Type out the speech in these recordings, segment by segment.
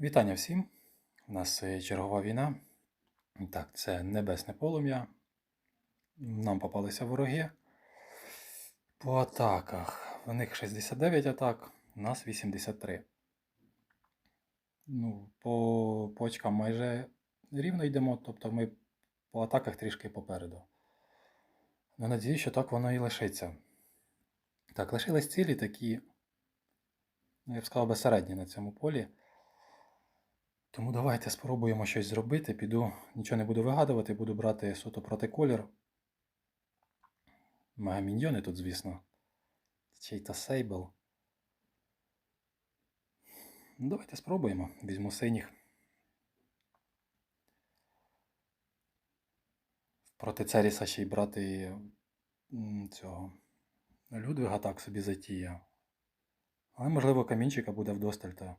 Вітання всім! У нас е, чергова війна. Так, це небесне полум'я. Нам попалися вороги. По атаках. В них 69 атак, у нас 83. Ну, по, по очкам майже рівно йдемо, тобто ми по атаках трішки попереду. Ну, надіюсь, що так воно і лишиться. Так, лишились цілі такі, ну, я б сказав, безсередні на цьому полі. Тому давайте спробуємо щось зробити. Піду, нічого не буду вигадувати, буду брати суто проти колір. Мегаміньйони тут, звісно. Чий-то сейбл. Ну, давайте спробуємо. Візьму синіх. Проти Церіса ще й брати цього Людвига так собі затія. Але, можливо, камінчика буде вдосталь, та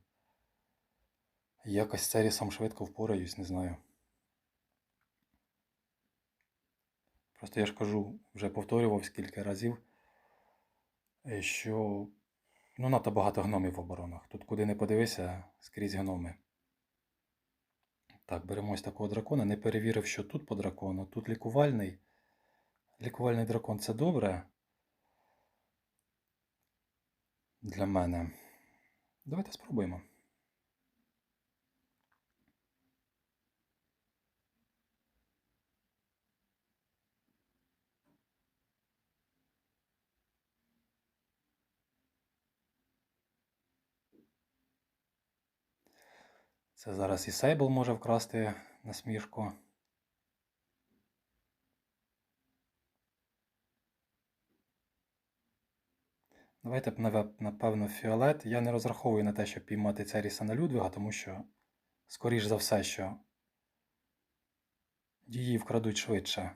якось з Церісом швидко впораюсь, не знаю. Просто я ж кажу, вже повторював скільки разів, е, що ну, надто багато гномів в оборонах. Тут куди не подивися, скрізь гноми. Так, беремо ось такого дракона. Не перевірив, що тут по дракону. Тут лікувальний. Лікувальний дракон це добре. Для мене. Давайте спробуємо. Це зараз і Сейбл може вкрасти насмішку. Давайте, напевно, фіолет. Я не розраховую на те, щоб піймати Церіса на Людвига, тому що, скоріш за все, що її вкрадуть швидше.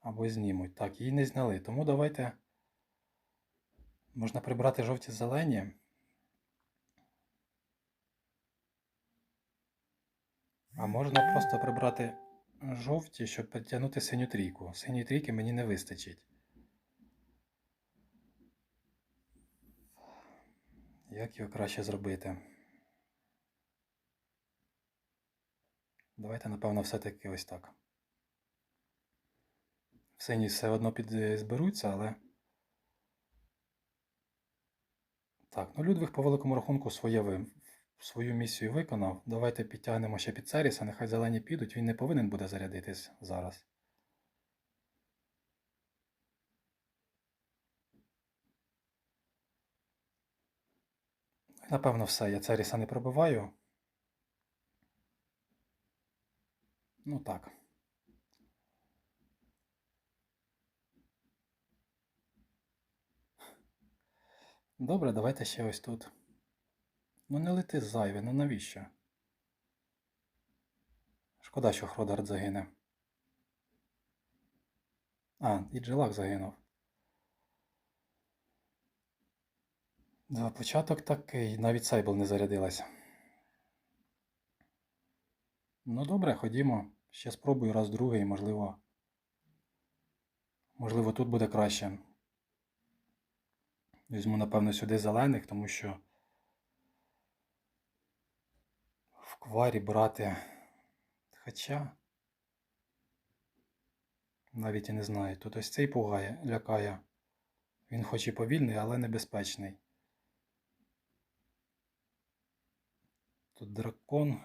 Або знімуть. Так, її не зняли. Тому давайте. Можна прибрати жовті зелені. А можна просто прибрати жовті, щоб підтягнути синю трійку. Синьої трійки мені не вистачить. Як його краще зробити? Давайте, напевно, все-таки ось так. В Сині все одно під... зберуться, але. Так, ну Людвиг по великому рахунку своє свою місію виконав. Давайте підтягнемо ще під Церіса, нехай зелені підуть, він не повинен буде зарядитись зараз. Напевно, все. Я Церіса не пробиваю. Ну так. Добре, давайте ще ось тут. Ну не лети зайве, ну навіщо? Шкода, що Хродард загине. А, і Джилак загинув. За початок такий, навіть Сайбл не зарядилася. Ну добре, ходімо. Ще спробую раз другий, можливо. Можливо, тут буде краще. Візьму, напевно, сюди зелених, тому що в кварі брати. Хоча. Навіть і не знаю. Тут ось цей пугає, лякає. Він хоч і повільний, але небезпечний. Тут дракон.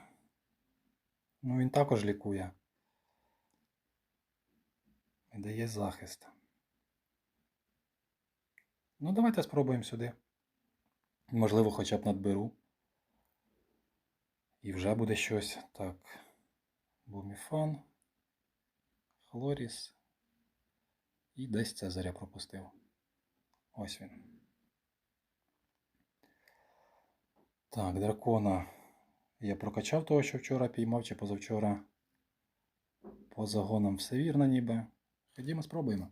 Ну він також лікує. І дає захист. Ну, давайте спробуємо сюди. Можливо, хоча б надберу. І вже буде щось. Так. Буміфан. Хлоріс. І десь Цезаря пропустив. Ось він. Так, дракона. Я прокачав того, що вчора піймав чи позавчора. По загонам все вірно ніби. Ходімо спробуємо.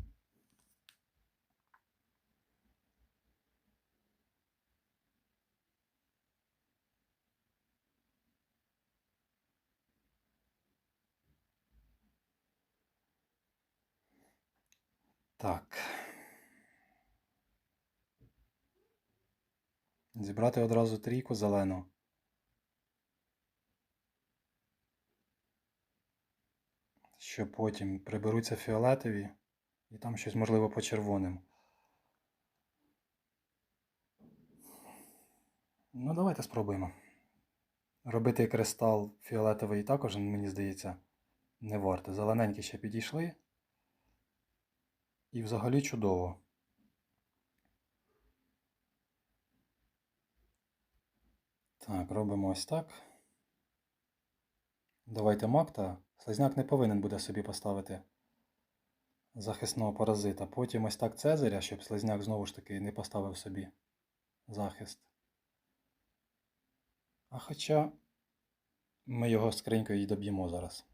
Так. Зібрати одразу трійку зелену. Що потім приберуться фіолетові і там щось можливо по червоним. Ну, давайте спробуємо. Робити кристал фіолетовий також, мені здається, не варто. Зелененькі ще підійшли. І взагалі чудово. Так, робимо ось так. Давайте макта. Слизняк не повинен буде собі поставити захисного паразита. Потім ось так Цезаря, щоб слизняк знову ж таки не поставив собі захист. А хоча ми його скринькою і доб'ємо зараз.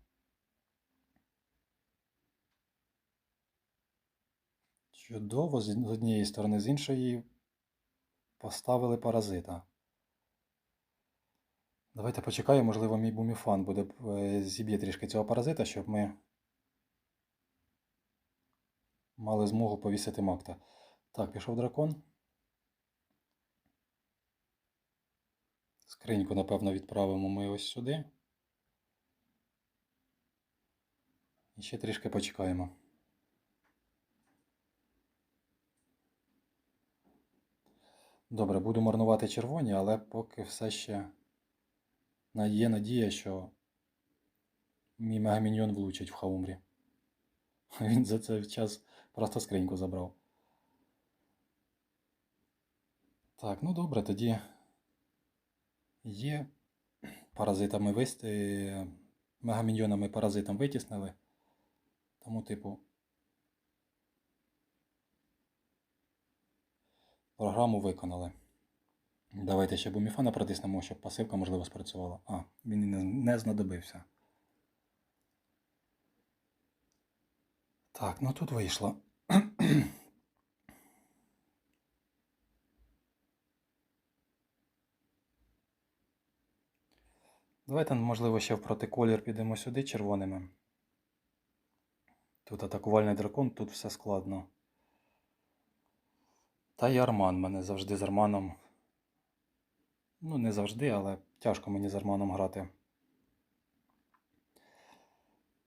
Чудово, з однієї сторони, з іншої поставили паразита. Давайте почекаємо, можливо, мій буміфан буде е, зіб'є трішки цього паразита, щоб ми мали змогу повісити макта. Так, пішов дракон. Скриньку, напевно, відправимо ми ось сюди. І ще трішки почекаємо. Добре, буду марнувати червоні, але поки все ще є надія, що мій мегаміньйон влучить в хаумрі. Він за цей час просто скриньку забрав. Так, ну добре, тоді є. Паразитами висти. Мегаміньйонами паразитам витіснили. Тому, типу, програму виконали. Давайте ще буміфана протиснемо, щоб пасивка, можливо, спрацювала. А, він не, знадобився. Так, ну тут вийшло. Давайте, можливо, ще в протиколір підемо сюди червоними. Тут атакувальний дракон, тут все складно. Та й Арман мене завжди з Арманом. Ну, не завжди, але тяжко мені з Арманом грати.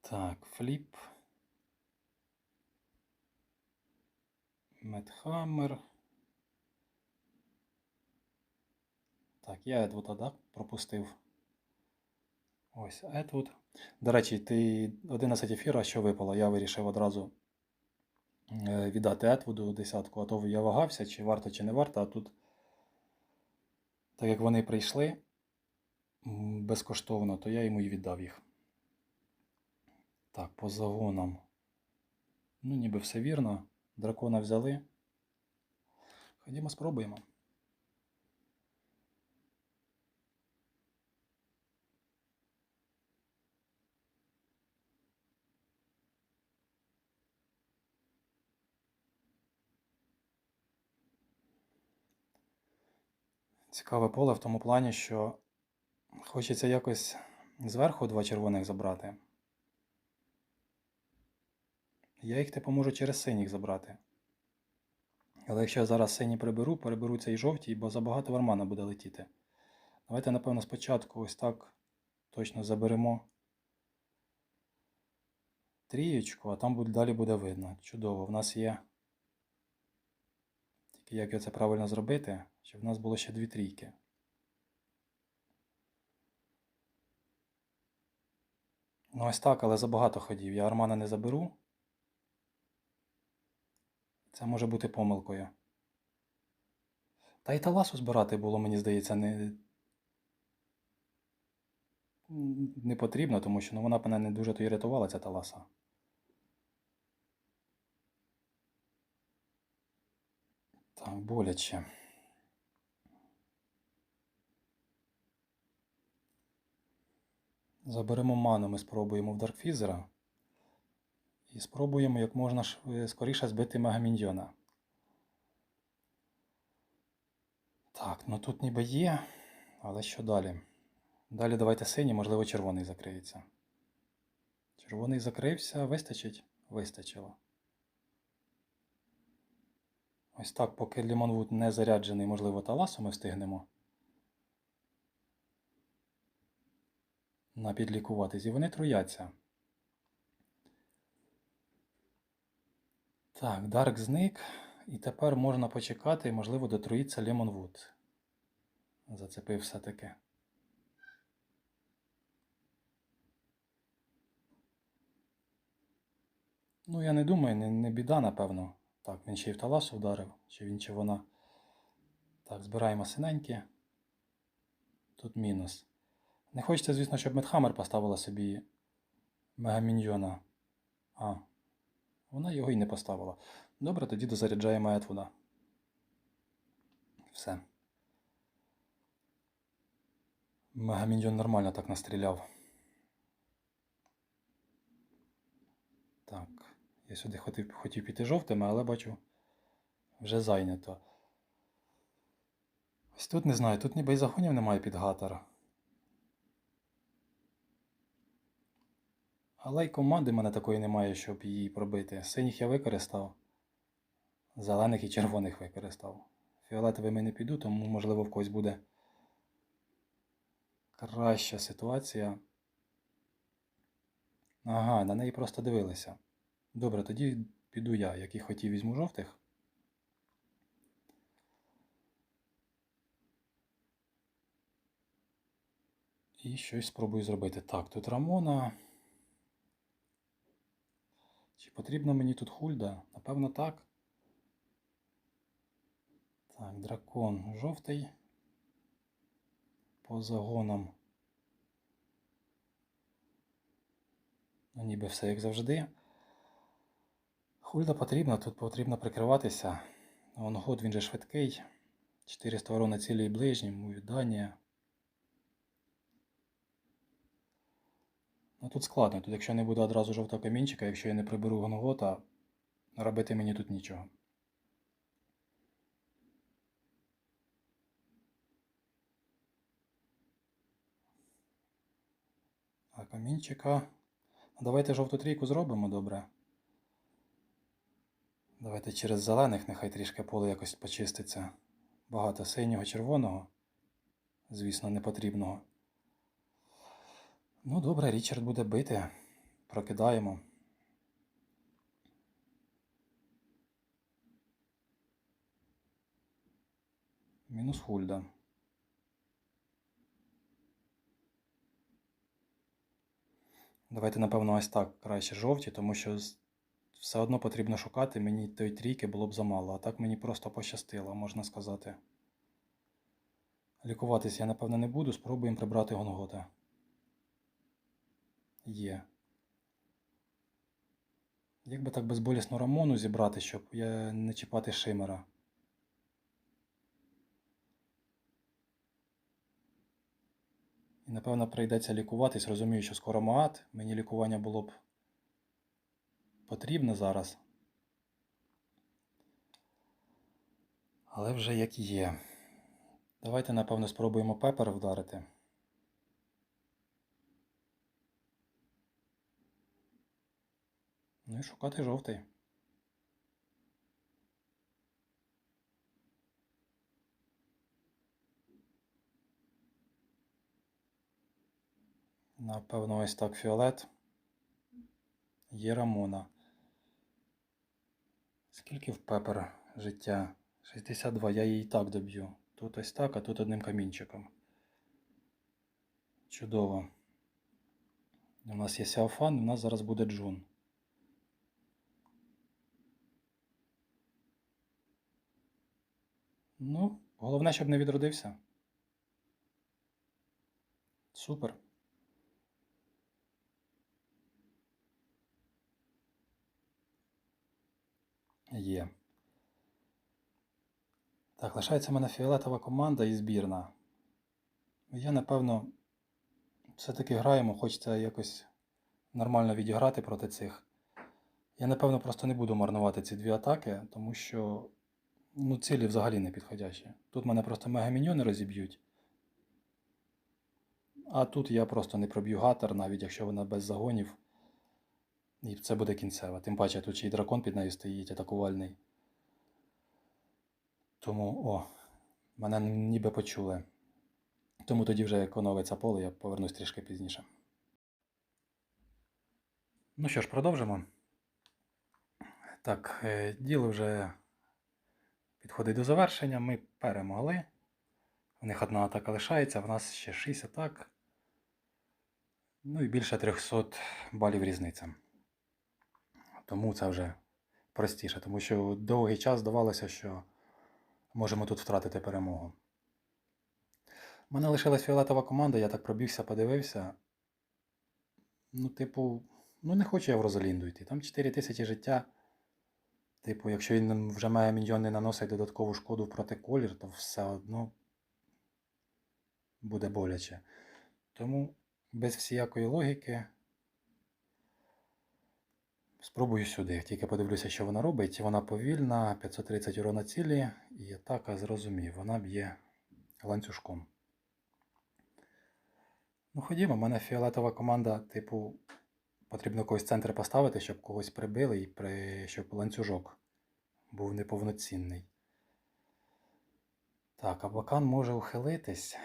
Так, фліп. Медхаммер. Так, я Едвуда, так, пропустив. Ось Едвуд. До речі, ти 11 ефіра, що випало, я вирішив одразу віддати Етвуду десятку, а то я вагався, чи варто, чи не варто, а тут, так як вони прийшли безкоштовно, то я йому і віддав їх. Так, по загонам. Ну, ніби все вірно. Дракона взяли. Ходімо, спробуємо. Цікаве поле в тому плані, що хочеться якось зверху два червоних забрати. Я їх типу можу через синіх забрати. Але якщо я зараз сині приберу, переберуться і жовті, бо забагато вармана буде летіти. Давайте, напевно, спочатку ось так точно заберемо трієчку, а там далі буде видно. Чудово, в нас є. Тільки як це правильно зробити, щоб в нас було ще дві трійки. Ну ось так, але забагато ходів. Я армана не заберу. Це може бути помилкою. Та й таласу збирати було, мені здається, не не потрібно, тому що ну, вона б мене не дуже то і рятувала, ця таласа. Так, боляче. Заберемо ману, ми спробуємо в Даркфізера. І спробуємо як можна скоріше збити Мегаміньйона. Так, ну тут ніби є, але що далі? Далі давайте синій, можливо, червоний закриється. Червоний закрився, вистачить? Вистачило. Ось так, поки Лімонвуд не заряджений, можливо, таласу ми встигнемо. Напідлікуватись. І вони труяться. Так, Дарк зник. І тепер можна почекати, можливо, дотруїться Лемонвуд. Зацепив все-таки. Ну, я не думаю, не, не біда, напевно. Так, він ще й в таласу вдарив, чи він, чи вона. Так, збираємо синенькі. Тут мінус. Не хочеться, звісно, щоб Медхаммер поставила собі Мегаміньйона. А, вона його і не поставила. Добре, тоді дозаряджаємо Етвуда. Все. Мегаміньйон нормально так настріляв. Так, я сюди хотів, хотів піти жовтими, але бачу, вже зайнято. Ось тут не знаю, тут ніби і загонів немає під гатор. Але й команди в мене такої немає, щоб її пробити. Синіх я використав. Зелених і червоних використав. Фіолетовими не піду, тому, можливо, в когось буде краща ситуація. Ага, на неї просто дивилися. Добре, тоді піду я, як і хотів, візьму жовтих. І щось спробую зробити. Так, тут Рамона. Чи потрібна мені тут хульда? Напевно, так. Так, дракон жовтий. По загонам. Ну, ніби все як завжди. Хульда потрібна, тут потрібно прикриватися. Вон год він же швидкий. 400 ворон на цілі і ближні, увідання. Ну тут складно, тут якщо не буде одразу жовтого камінчика, якщо я не приберу гонгота, робити мені тут нічого. А камінчика. Давайте жовту трійку зробимо добре. Давайте через зелених, нехай трішки поле якось почиститься. Багато синього, червоного. Звісно, непотрібного. Ну, добре, Річард буде бити. Прокидаємо. Мінус Хульда. Давайте, напевно, ось так краще жовті, тому що з- все одно потрібно шукати. Мені той трійки було б замало, а так мені просто пощастило, можна сказати. Лікуватись я, напевно, не буду, спробуємо прибрати гонгота. Є. Як би так безболісно Рамону зібрати, щоб я не чіпати Шимера? І напевно прийдеться лікуватись. Розумію, що скоро маат. Мені лікування було б потрібне зараз. Але вже як є. Давайте, напевно, спробуємо пепер вдарити. Ну і шукати жовтий. Напевно, ось так фіолет. Є Рамона. Скільки в пепер життя? 62, я її і так доб'ю. Тут ось так, а тут одним камінчиком. Чудово. У нас є Сяофан, у нас зараз буде Джун. Ну, головне, щоб не відродився. Супер. Є. Так, лишається в мене фіолетова команда і збірна. Я, напевно, все-таки граємо, хочеться якось нормально відіграти проти цих. Я, напевно, просто не буду марнувати ці дві атаки, тому що ну, цілі взагалі не підходящі. Тут мене просто мегаміньйони розіб'ють. А тут я просто не проб'ю гатер, навіть якщо вона без загонів. І це буде кінцева. Тим паче тут ще й дракон під нею стоїть атакувальний. Тому, о, мене ніби почули. Тому тоді вже як оновиться поле, я повернусь трішки пізніше. Ну що ж, продовжимо. Так, е, діло вже підходить до завершення. Ми перемогли. У них одна атака лишається, в нас ще 6 атак. Ну і більше 300 балів різниця. Тому це вже простіше, тому що довгий час здавалося, що можемо тут втратити перемогу. У мене лишилась фіолетова команда, я так пробігся, подивився. Ну, типу, ну не хочу я в Розалінду йти. Там 4 тисячі життя. Типу, якщо він вже має міньйон не наносить додаткову шкоду проти колір, то все одно буде боляче. Тому без всіякої логіки спробую сюди. Тільки подивлюся, що вона робить. Вона повільна, 530 урона цілі, і атака зрозумів, вона б'є ланцюжком. Ну, ходімо, в мене фіолетова команда, типу, потрібно когось центр поставити, щоб когось прибили і при... щоб ланцюжок був неповноцінний. Так, Абакан може ухилитись.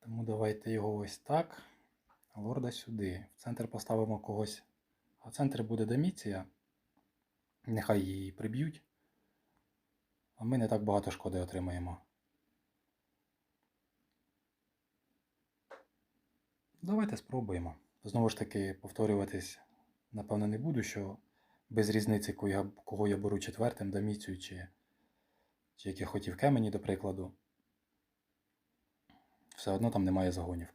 Тому давайте його ось так. Лорда сюди. В центр поставимо когось. А в центрі буде Доміція. Нехай її приб'ють. А ми не так багато шкоди отримаємо. Давайте спробуємо. Знову ж таки, повторюватись, напевно, не буду, що без різниці, кого я, я беру четвертим, Доміцію чи, чи яке хотів Кемені, до прикладу. Все одно там немає загонів.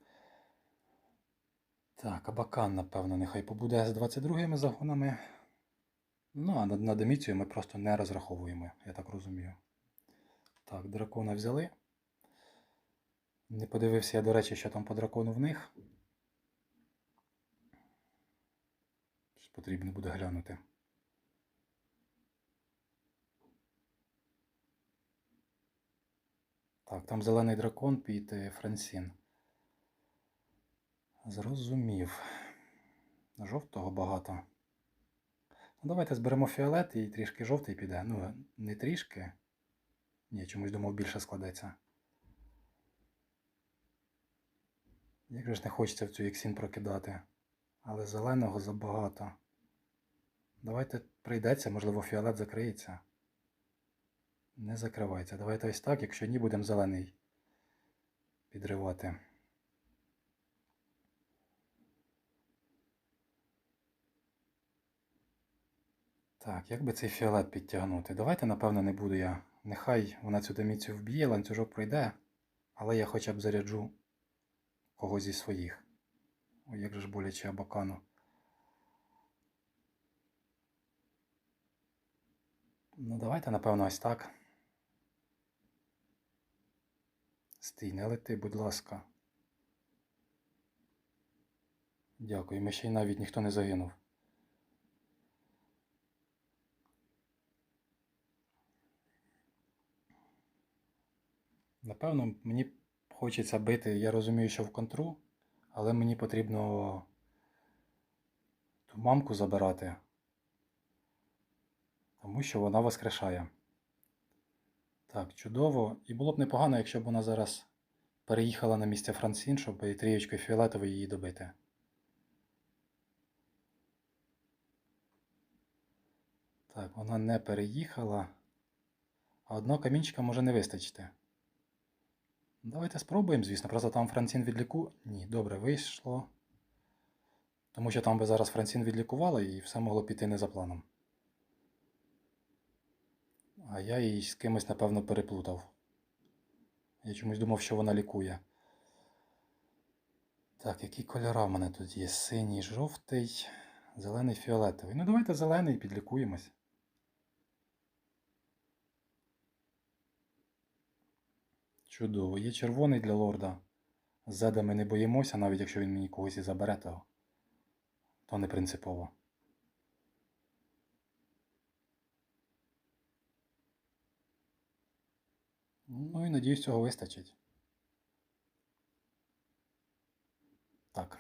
Так, Абакан, напевно, нехай побуде з 22 ми загонами. Ну, а на, Доміцію ми просто не розраховуємо, я так розумію. Так, дракона взяли. Не подивився я, до речі, що там по дракону в них. Щось Потрібно буде глянути. Так, там зелений дракон під Франсін. Зрозумів. Жовтого багато. Ну, давайте зберемо фіолет і трішки жовтий піде. Ну, не трішки. Ні, чомусь думав більше складеться. Як же ж не хочеться в цю іксін прокидати. Але зеленого забагато. Давайте прийдеться, можливо, фіолет закриється. Не закривається. Давайте ось так, якщо ні, будемо зелений підривати. Так, як би цей фіолет підтягнути? Давайте, напевно, не буду я. Нехай вона цю доміцію вб'є, ланцюжок пройде, але я хоча б заряджу когось зі своїх. Ой, як же ж боляче абакану. Ну, давайте, напевно, ось так. Стій, не лети, будь ласка. Дякую, ми ще й навіть ніхто не загинув. Напевно, мені хочеться бити, я розумію, що в контру, але мені потрібно ту мамку забирати, тому що вона воскрешає. Так, чудово. І було б непогано, якщо б вона зараз переїхала на місце Франсін, щоб і трієчкою фіолетової її добити. Так, вона не переїхала. А одного камінчика може не вистачити. Давайте спробуємо, звісно. Просто там Франсін відліку. Ні, добре, вийшло. Тому що там би зараз Франсін відлікувала і все могло піти не за планом. А я її з кимось, напевно, переплутав. Я чомусь думав, що вона лікує. Так, які кольори в мене тут є? Синій, жовтий, зелений, фіолетовий. Ну, давайте зелений підлікуємось. Чудово. Є червоний для лорда. Зеда ми не боїмося, навіть якщо він мені когось і забере, то, то не принципово. Ну і надіюсь, цього вистачить. Так.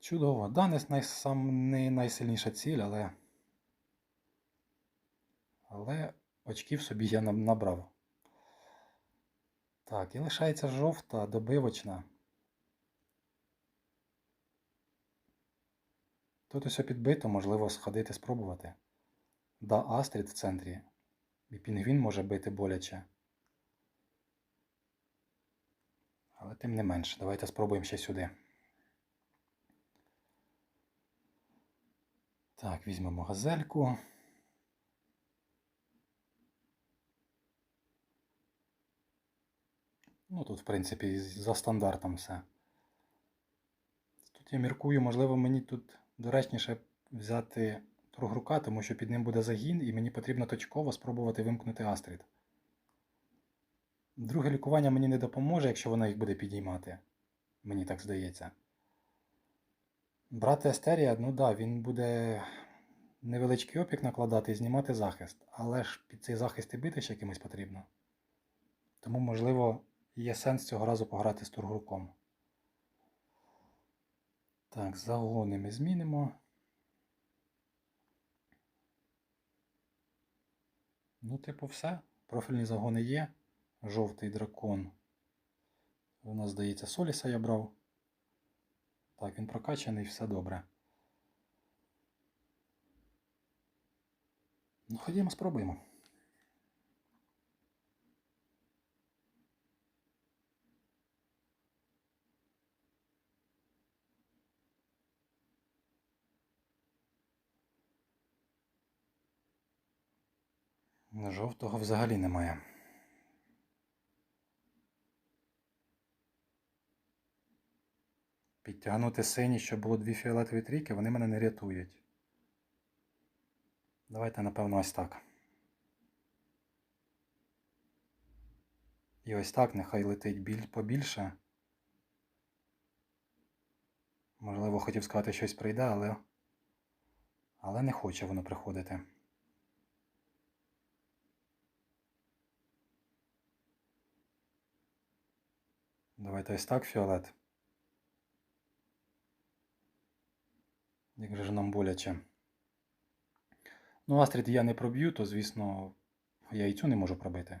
Чудово. Да, не, най, сам, не найсильніша ціль, але. Але очків собі я набрав. Так, і лишається жовта, добивочна. Тут усе підбито, можливо, сходити спробувати. Да, Астрід в центрі. І пінгвін може бити боляче. Але тим не менше, давайте спробуємо ще сюди. Так, візьмемо газельку. Ну, тут, в принципі, за стандартом все. Тут я міркую, можливо, мені тут доречніше взяти Тургрука, тому що під ним буде загін, і мені потрібно точково спробувати вимкнути Астрід. Друге лікування мені не допоможе, якщо вона їх буде підіймати. Мені так здається. Брати Естерія, ну да, він буде невеличкий опік накладати і знімати захист. Але ж під цей захист і бити ще кимось потрібно. Тому, можливо, є сенс цього разу пограти з Тургруком. Так, загони ми змінимо. Ну, типу, все. Профільні загони є. Жовтий дракон. У нас, здається, Соліса я брав. Так, він прокачаний, все добре. Ну, ходімо, спробуємо. Жовтого взагалі немає. Підтягнути сині, щоб було дві фіолетові трійки, вони мене не рятують. Давайте, напевно, ось так. І ось так нехай летить біль побільше. Можливо, хотів сказати, щось прийде, але. Але не хоче воно приходити. Давайте ось так, фіолет. Як же ж нам боляче. Ну, Астрід я не проб'ю, то, звісно, я і цю не можу пробити.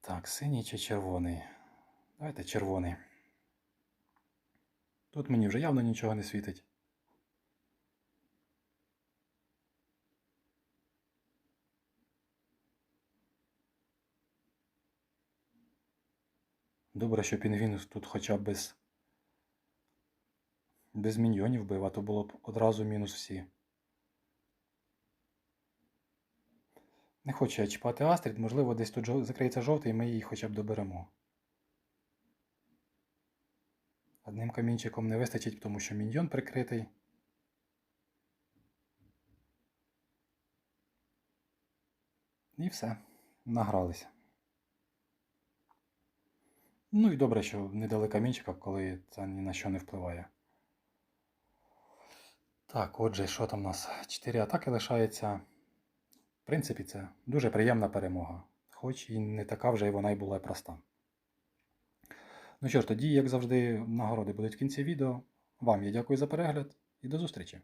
Так, синій чи червоний? Давайте червоний. Тут мені вже явно нічого не світить. Добре, що пінгвін тут хоча б без, без міньйонів бив, а то було б одразу мінус всі. Не хочу я чіпати Астрід, можливо, десь тут закриється жовтий, і ми її хоча б доберемо. Одним камінчиком не вистачить, тому що міньйон прикритий. І все, награлися. Ну і добре, що не дали камінчика, коли це ні на що не впливає. Так, отже, що там у нас? Чотири атаки лишається. В принципі, це дуже приємна перемога. Хоч і не така вже й вона й була проста. Ну що ж, тоді, як завжди, нагороди будуть в кінці відео. Вам я дякую за перегляд і до зустрічі!